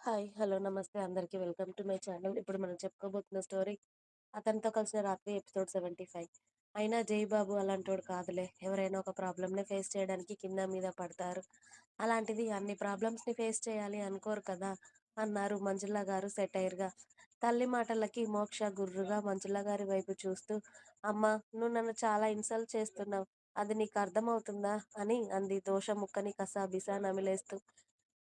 Hi. Hello. నమస్తే అందరికి. Welcome to my channel. ఇప్పుడు మనం చెప్పుకోబోతున్న స్టోరీ 'అతనితో కలిసిన రాత్రి' ఎపిసోడ్ 75. అయినా జైబాబు అలాంటోడు కాదులే. ఎవరైనా ఒక ప్రాబ్లమ్‌ని ఫేస్ చేయడానికి కింద మీద పడతారు. అలాంటిది అన్ని ప్రాబ్లమ్స్‌ని ఫేస్ చేయాలి అనుకోరు కదా! అన్నారు మంజుల గారు సెటైర్‌గా. తల్లి మాటలకి మోక్ష గుర్రుగా మంజుల గారి వైపు చూస్తూ అమ్మా! నువ్వు నన్ను చాలా ఇన్సల్ట్ చేస్తున్నావు అది నీకు అర్థమవుతుందా? అని అంది దోష ముక్కని కసాబిసా నమిలేస్తూ.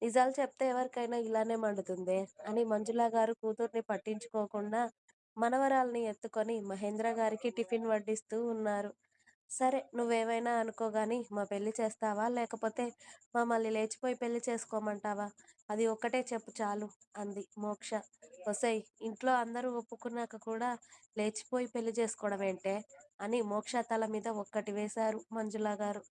నిజాలు చెప్తే ఎవరికైనా ఇలానే మండుతుందే అని మంజుల గారు కూతుర్ని పట్టించుకోకుండా మనవరాల్ని ఎత్తుకొని మహేంద్ర గారికి టిఫిన్ వడ్డిస్తూ ఉన్నారు. సరే నువ్వేమైనా అనుకోగాని మా పెళ్ళి చేస్తావా? లేకపోతే మమ్మల్ని లేచిపోయి పెళ్ళి చేసుకోమంటావా? అది ఒక్కటే చెప్పు చాలు అంది మోక్ష. ఒసేయ్ ఇంట్లో అందరూ ఒప్పుకున్నాక కూడా లేచిపోయి పెళ్ళి చేసుకోవడమేంటే? అని మోక్ష తల మీద ఒక్కటి వేశారు మంజుల గారు.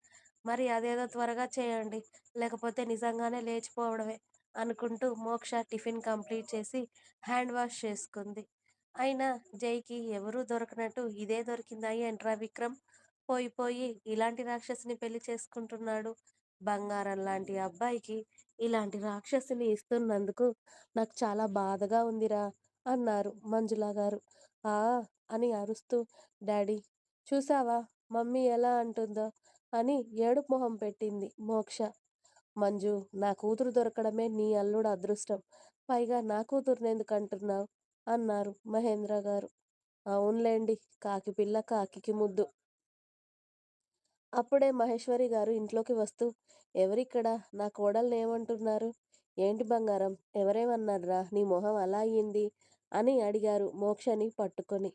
మరి అదేదో త్వరగా చేయండి. లేకపోతే నిజంగానే లేచిపోవడమే అనుకుంటూ మోక్ష టిఫిన్ కంప్లీట్ చేసి హ్యాండ్ వాష్ చేసుకుంది. అయినా జైకి ఎవరూ దొరకనట్టు ఇదే దొరికిందా ఏంట్రా విక్రమ్? పోయి పోయి ఇలాంటి రాక్షసిని పెళ్ళి చేసుకుంటున్నాడు. బంగారం లాంటి అబ్బాయికి ఇలాంటి రాక్షసిని ఇస్తున్నందుకు నాకు చాలా బాధగా ఉందిరా అన్నారు మంజుల గారు. ఆ అని అరుస్తూ డాడీ చూసావా మమ్మీ ఎలా అంటుందో అని ఏడుపు మొహం పెట్టింది మోక్ష. మంజు నా కూతురు దొరకడమే నీ అల్లుడు అదృష్టం. పైగా నా కూతురిని ఎందుకు అంటున్నావు అన్నారు మహేంద్ర గారు. అవునులేండి కాకి పిల్ల కాకికి ముద్దు. అప్పుడే మహేశ్వరి గారు ఇంట్లోకి వస్తూ ఎవరిక్కడ? నా కోడల్నేమంటున్నారు? ఏంటి బంగారం ఎవరేమన్నారా నీ మొహం అలా అయింది? అని అడిగారు మోక్షని పట్టుకొని.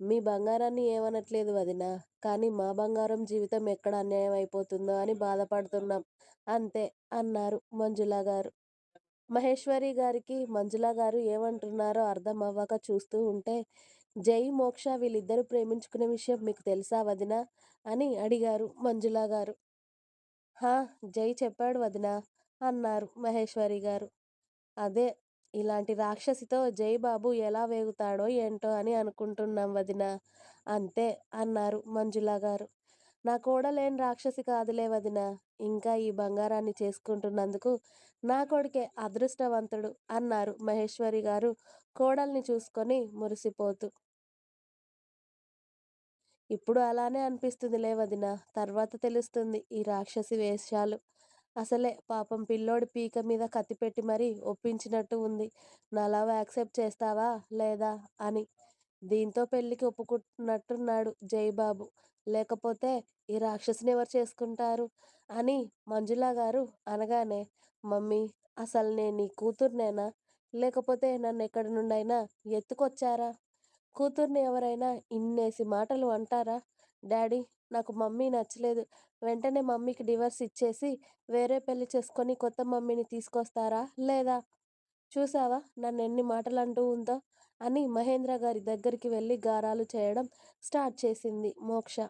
మీ బంగారాన్ని ఏమనట్లేదు వదినా. కానీ మా బంగారం జీవితం ఎక్కడ అన్యాయం అయిపోతుందో అని బాధపడుతున్నాం అంతే అన్నారు మంజుల గారు. మహేశ్వరి గారికి మంజుల గారు ఏమంటున్నారో అర్థం అవ్వక చూస్తూ ఉంటే జై, మోక్ష వీళ్ళిద్దరూ ప్రేమించుకునే విషయం మీకు తెలుసా వదినా? అని అడిగారు మంజుల గారు. హా జై చెప్పాడు వదినా అన్నారు మహేశ్వరి గారు. అదే ఇలాంటి రాక్షసితో జైబాబు ఎలా వేగుతాడో ఏంటో అని అనుకుంటున్నాం వదినా. అంతే అన్నారు మంజుల గారు. నా కోడలేని రాక్షసి కాదులే వదినా. ఇంకా ఈ బంగారాన్ని చేసుకుంటున్నందుకు నా కొడుకే అదృష్టవంతుడు అన్నారు మహేశ్వరి గారు కోడల్ని చూసుకొని మురిసిపోతూ. ఇప్పుడు అలానే అనిపిస్తుందిలే వదినా. తర్వాత తెలుస్తుంది ఈ రాక్షసి వేషాలు. అసలే పాపం పిల్లోడి పీక మీద కత్తి పెట్టి మరీ ఒప్పించినట్టు ఉంది. నా లవ్ యాక్సెప్ట్ చేస్తావా లేదా అని. దీంతో పెళ్ళికి ఒప్పుకుంటున్నట్టున్నాడు జయబాబు లేకపోతే ఈ రాక్షసుని ఎవరు చేసుకుంటారు? అని మంజులా గారు అనగానే మమ్మీ అసలు నేను నీ కూతుర్నేనా? లేకపోతే నన్ను ఎక్కడి నుండైనా ఎత్తుకొచ్చారా? కూతుర్ని ఎవరైనా ఇన్నేసి మాటలు అంటారా? డాడీ నాకు మమ్మీ నచ్చలేదు. వెంటనే మమ్మీకి డివర్స్ ఇచ్చేసి వేరే పెళ్ళి చేసుకొని కొత్త మమ్మీని తీసుకొస్తారా లేదా? చూశావా మాటలు అంటూ ఉందో అని మహేంద్ర గారి దగ్గరికి వెళ్ళి గారాలు చేయడం స్టార్ట్ చేసింది మోక్ష.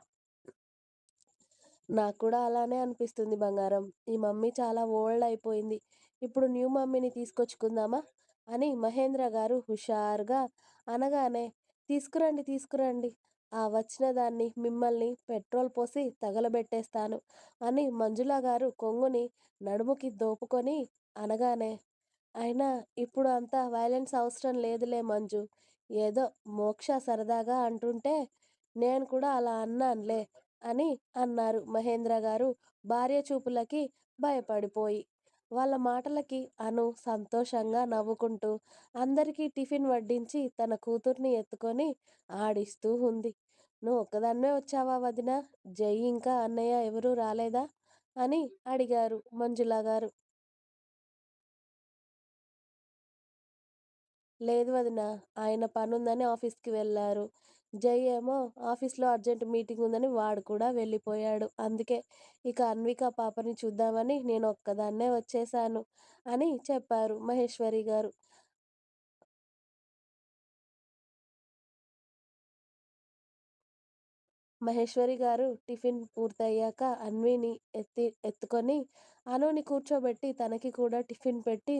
నాకు కూడా అలానే అనిపిస్తుంది బంగారం. ఈ మమ్మీ చాలా ఓల్డ్ అయిపోయింది. ఇప్పుడు న్యూ మమ్మీని తీసుకొచ్చుకుందామా? అని మహేంద్ర గారు హుషారుగా అనగానే తీసుకురండి తీసుకురండి. ఆ వచ్చిన దాన్ని మిమ్మల్ని పెట్రోల్ పోసి తగలబెట్టేస్తాను అని మంజుల గారు కొంగుని నడుముకి దోపుకొని అనగానే అయినా ఇప్పుడు అంత వయలెన్స్ అవసరం లేదులే మంజు. ఏదో మోక్ష సరదాగా అంటుంటే నేను కూడా అలా అన్నానులే అని అన్నారు మహేంద్ర గారు భార్య చూపులకి భయపడిపోయి. వాళ్ళ మాటలకి అను సంతోషంగా నవ్వుకుంటూ అందరికీ టిఫిన్ వడ్డించి తన కూతుర్ని ఎత్తుకొని ఆడిస్తూ ఉంది. నువ్వు ఒక్కదాన్నే వచ్చావా వదినా? జై ఇంకా అన్నయ్య ఎవరూ రాలేదా? అని అడిగారు మంజుల గారు. లేదు వదినా. ఆయన పనుందని ఆఫీస్‌కి వెళ్ళారు జై ఏమో ఆఫీస్‌లో అర్జెంట్ మీటింగ్ ఉందని వాడు కూడా వెళ్ళిపోయాడు. అందుకే ఇక అన్విక పాపని చూద్దామని నేను ఒక్కదాన్నే వచ్చేసాను అని చెప్పారు మహేశ్వరి గారు. మహేశ్వరి గారు టిఫిన్ పూర్తయ్యాక అన్విని ఎత్తి ఎత్తుకొని అనుని కూర్చోబెట్టి తనకి కూడా టిఫిన్ పెట్టి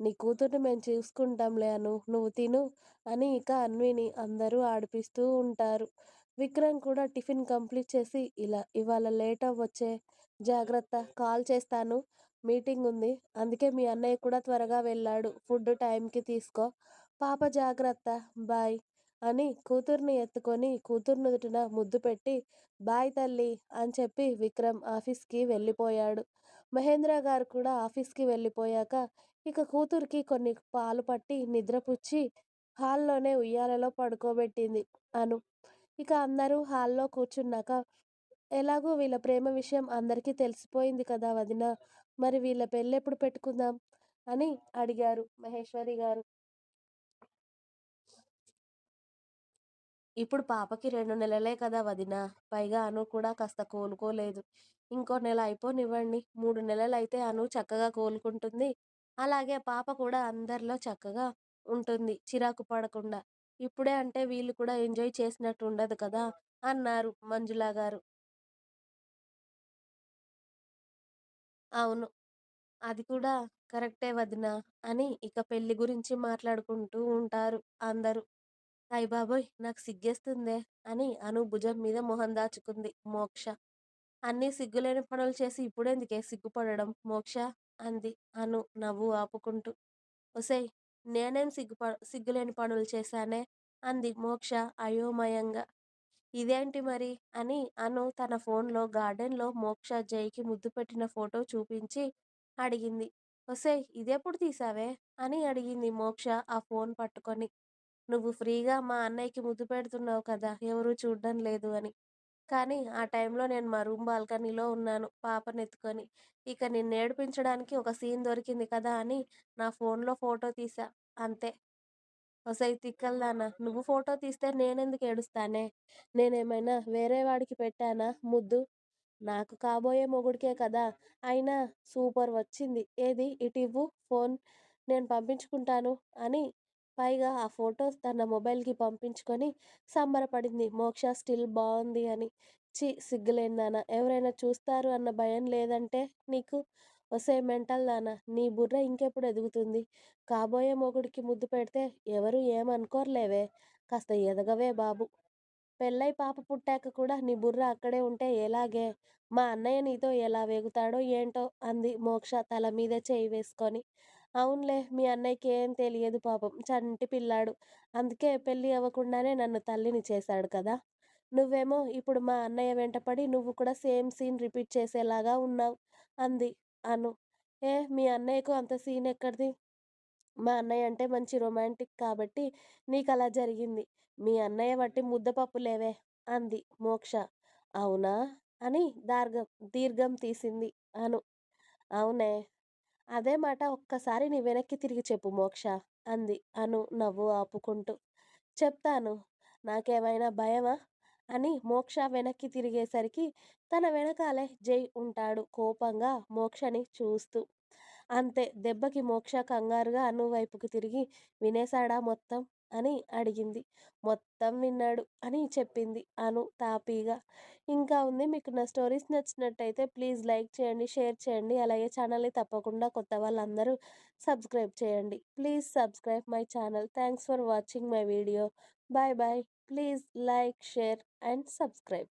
నీ కూతుర్ని మేము చూసుకుంటాంలే అను. నువ్వు తిను అని ఇక అన్విని అందరూ ఆడిపిస్తూ ఉంటారు. విక్రమ్ కూడా టిఫిన్ కంప్లీట్ చేసి ఇలా ఇవాళ లేట్ అవ్వచ్చే జాగ్రత్త కాల్ చేస్తాను మీటింగ్ ఉంది అందుకే మీ అన్నయ్య కూడా త్వరగా వెళ్ళాడు ఫుడ్ టైంకి తీసుకో పాప జాగ్రత్త బాయ్ అని కూతుర్ని ఎత్తుకొని కూతురు నుదుటిన ముద్దు పెట్టి బాయ్ తల్లి అని చెప్పి విక్రమ్ ఆఫీస్కి వెళ్ళిపోయాడు. మహేంద్ర గారు కూడా ఆఫీస్కి వెళ్ళిపోయాక ఇక కూతురికి కొన్ని పాలు పట్టి నిద్రపుచ్చి హాల్లోనే ఉయ్యాలలో పడుకోబెట్టింది అను. ఇక అందరూ హాల్లో కూర్చున్నాక ఎలాగో వీళ్ళ ప్రేమ విషయం అందరికీ తెలిసిపోయింది కదా వదిన మరి వీళ్ళ పెళ్ళెప్పుడు పెట్టుకుందాం? అని అడిగారు మహేశ్వరి గారు. ఇప్పుడు పాపకి రెండు నెలలే కదా వదిన. పైగా అను కూడా కాస్త కోలుకోలేదు. ఇంకో నెల అయిపోనివ్వండి. మూడు నెలలు అయితే అను చక్కగా కోలుకుంటుంది. అలాగే పాప కూడా అందరిలో చక్కగా ఉంటుంది చిరాకు పడకుండా. ఇప్పుడే అంటే వీళ్ళు కూడా ఎంజాయ్ చేసినట్టు ఉండదు కదా అన్నారు మంజులా గారు. అవును. అది కూడా కరెక్టే వదిన అని ఇక పెళ్ళి గురించి మాట్లాడుకుంటూ ఉంటారు అందరూ. అయ్ బాబోయ్! నాకు సిగ్గేస్తుందే అని అను భుజం మీద మొహం దాచుకుంది మోక్ష. అన్ని సిగ్గులేని పనులు చేసి ఇప్పుడెందుకే సిగ్గుపడడం మోక్ష? అంది అను నవ్వు ఆపుకుంటూ. ఒసేయ్! నేనేం సిగ్గుప సిగ్గులేని పనులు చేశానే? అంది మోక్ష అయోమయంగా. ఇదేంటి మరి? అని అను తన ఫోన్లో గార్డెన్లో మోక్ష జైకి ముద్దు పెట్టిన ఫోటో చూపించి అడిగింది. ఒసేయ్! ఇదెప్పుడు తీసావే? అని అడిగింది మోక్ష ఆ ఫోన్ పట్టుకొని. నువ్వు ఫ్రీగా మా అన్నయ్యకి ముద్దు పెడుతున్నావు కదా ఎవరూ చూడడం లేదు అని. కానీ ఆ టైంలో నేను మా రూమ్ బాల్కనీలో ఉన్నాను పాపనెత్తుకొని. ఇక నిన్ను ఏడిపించడానికి ఒక సీన్ దొరికింది కదా అని నా ఫోన్లో ఫోటో తీసా అంతే. ఒసై తిక్కల్దానా నువ్వు ఫోటో తీస్తే నేనెందుకు ఏడుస్తానే? నేనేమైనా వేరే వాడికి పెట్టానా ముద్దు? నాకు కాబోయే మొగుడికే కదా. అయినా సూపర్ వచ్చింది. ఏది? ఇటివ్వు ఫోన్. నేను పంపించుకుంటాను అని పైగా ఆ ఫొటోస్ తన మొబైల్కి పంపించుకొని సంబరపడింది. మోక్ష స్టిల్ బాగుంది అని. చి సిగ్గులేందానా ఎవరైనా చూస్తారు అన్న భయం లేదంటే నీకు ఒసే మెంటల్ దానా నీ బుర్ర ఇంకెప్పుడు ఎదుగుతుంది? కాబోయే మొగుడికి ముద్దు పెడితే ఎవరు ఏమనుకోర్లేవే. కాస్త ఎదగవే బాబు. పెళ్ళై పాప పుట్టాక కూడా నీ బుర్ర అక్కడే ఉంటే ఎలాగే? మా అన్నయ్య నీతో ఎలా వేగుతాడో ఏంటో అంది మోక్ష తల మీద చేయి వేసుకొని. అవునులే మీ అన్నయ్యకి ఏం తెలియదు పాపం. చంటి పిల్లాడు. అందుకే పెళ్ళి అవ్వకుండానే నన్ను తల్లిని చేశాడు కదా! నువ్వేమో ఇప్పుడు మా అన్నయ్య వెంటపడి నువ్వు కూడా సేమ్ సీన్ రిపీట్ చేసేలాగా ఉన్నావు అంది అను. ఏ మీ అన్నయ్యకు అంత సీన్ ఎక్కడిది? మా అన్నయ్య అంటే మంచి రొమాంటిక్ కాబట్టి నీకు అలా జరిగింది. మీ అన్నయ్య బట్టి ముద్దపప్పు లేవే అంది మోక్ష. అవునా? అని దార్ఘం దీర్ఘం తీసింది అను. అవునే. అదే మాట ఒక్కసారి నీ వెనక్కి తిరిగి చెప్పు మోక్ష అంది. అను నవ్వు ఆపుకుంటూ. చెప్తాను. నాకేమైనా భయమా? అని మోక్ష వెనక్కి తిరిగేసరికి తన వెనకాలే జై ఉంటాడు కోపంగా మోక్షని చూస్తూ. అంతే దెబ్బకి మోక్ష కంగారుగా అను వైపుకు తిరిగి వినేశాడా మొత్తం? అని అడిగింది. మొత్తం విన్నాడు అని చెప్పింది అను తాపీగా. ఇంకా ఉంది మీకు నా స్టోరీస్ నచ్చినట్టయితే ప్లీజ్ లైక్ చేయండి షేర్ చేయండి అలాగే ఛానల్ని తప్పకుండా కొత్త వాళ్ళందరూ సబ్స్క్రైబ్ చేయండి. Please subscribe my channel. Thanks for watching my video. Bye bye. Please like share and subscribe.